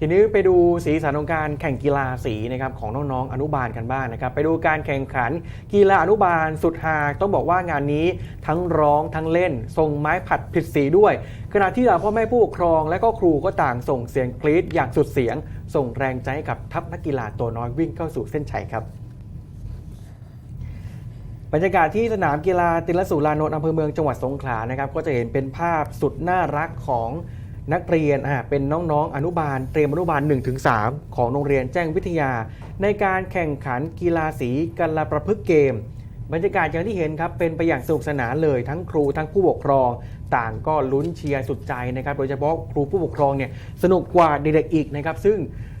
ทีนี้ไปดูสีสันของการแข่งกีฬาสีนะครับของน้องๆอนุบาลกันบ้างนะครับ ไปดูการแข่งขันกีฬาอนุบาลสุดฮาต้องบอกว่างานนี้ทั้งร้องทั้งเล่นส่งไม้ผัดผิดสีด้วย ขณะที่เหล่าพ่อแม่ผู้ปกครอง และก็ครูก็ต่างส่งเสียงกรี๊ดอย่างสุดเสียง ส่งแรงใจให้กับทัพนักกีฬาตัวน้อยวิ่งเข้าสู่เส้นชัยครับบรรยากาศที่สนามกีฬาติลสุรานนท์อำเภอเมืองจังหวัดสงขลานะครับ ก็จะเห็นเป็นภาพสุดน่ารักของ นักเรียนอ่าเป็นน้องๆอนุบาล เตรียมอนุบาล 1-3 ของโรงเรียนแจ้งวิทยา ในการแข่งขันกีฬาสีกันละประพฤกษ์เกม บรรยากาศอย่างที่เห็นครับเป็นไปอย่างสนุกสนานเลยทั้งครูทั้งผู้ปกครอง ต่างก็ลุ้นเชียร์สุดใจนะครับโดยเฉพาะครูผู้ปกครองเนี่ยสนุกกว่าเด็กๆอีกนะครับซึ่ง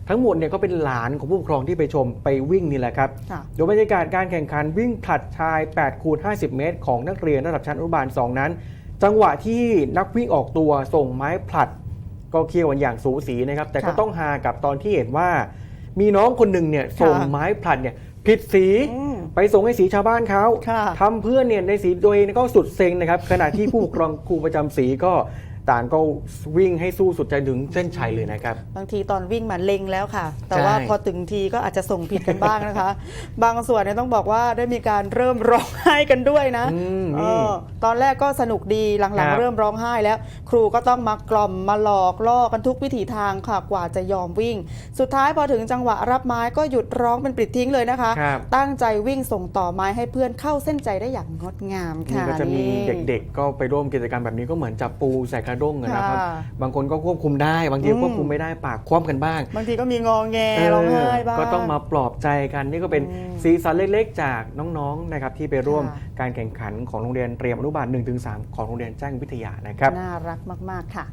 ทั้งหมดเนี่ยก็เป็นหลานของผู้ปกครองที่ไปชมไปวิ่งนี่แหละครับ ค่ะ โดยบรรยากาศการแข่งขันวิ่งผลัดชาย8คูณ50 เมตร ของนักเรียนระดับชั้นอนุบาล 2 นั้น จังหวะที่นักวิ่งออกตัวส่งไม้ผลัด ก็เคี่ยวกันอย่างสูสีนะครับ แต่ก็ค่ะต้องหากับตอนที่เห็นว่า มีน้องคนหนึ่งเนี่ยส่งค่ะไม้ผลัดเนี่ยผิดสีอืมไปส่งให้สีชาวบ้านเขาค่ะทำเพื่อนเนี่ยในสีตัวเองก็สุดเซ็งนะครับ ขณะที่ผู้ปกครองครูประจำสีก็ ต่างก็วิ่งให้สู้สุดใจถึงเส้นชัยเลยนะครับ บางทีตอนวิ่งมาเล็งแล้วค่ะ แต่ว่าใช่พอถึงทีก็อาจจะส่งผิดกันบ้างนะคะ บางส่วนเนี่ยต้องบอกว่าได้มีการเริ่มร้องไห้กันด้วยนะอืมเอนี่อตอนแรกก็สนุกดีหลังครับๆเริ่มร้องไห้แล้ว ครูก็ต้องมากล่อมมาหลอกล่อกันทุกวิถีทางค่ะกว่าจะยอมวิ่ง สุดท้ายพอถึงจังหวะรับไม้ก็หยุดร้องเป็นปลิดทิ้งเลยนะคะครับตั้งใจวิ่งส่งต่อไม้ให้เพื่อนเข้าเส้นใจได้อย่างงดงามนี่ค่ะก็จะมีนี่เด็กๆ ก็ไปร่วมกิจกรรมแบบนี้ก็เหมือนจับปูใส่กระด้งอะนะครับค่ะบางคนก็ควบคุมได้ บางทีอืมควบคุมไม่ได้ปากคว่ำกันบ้าง บางทีก็มีงองแงเออร้องไห้บ้างก็ต้องมาปลอบใจกันนี่ก็เป็นอืมสีสันเล็กๆ จากน้องๆนะครับที่ไปร่วมค่ะการแข่งขันของโรงเรียนเตรียมอนุบาล1-3 ของโรงเรียนแจ้งวิทยานะครับน่ารักมากๆค่ะ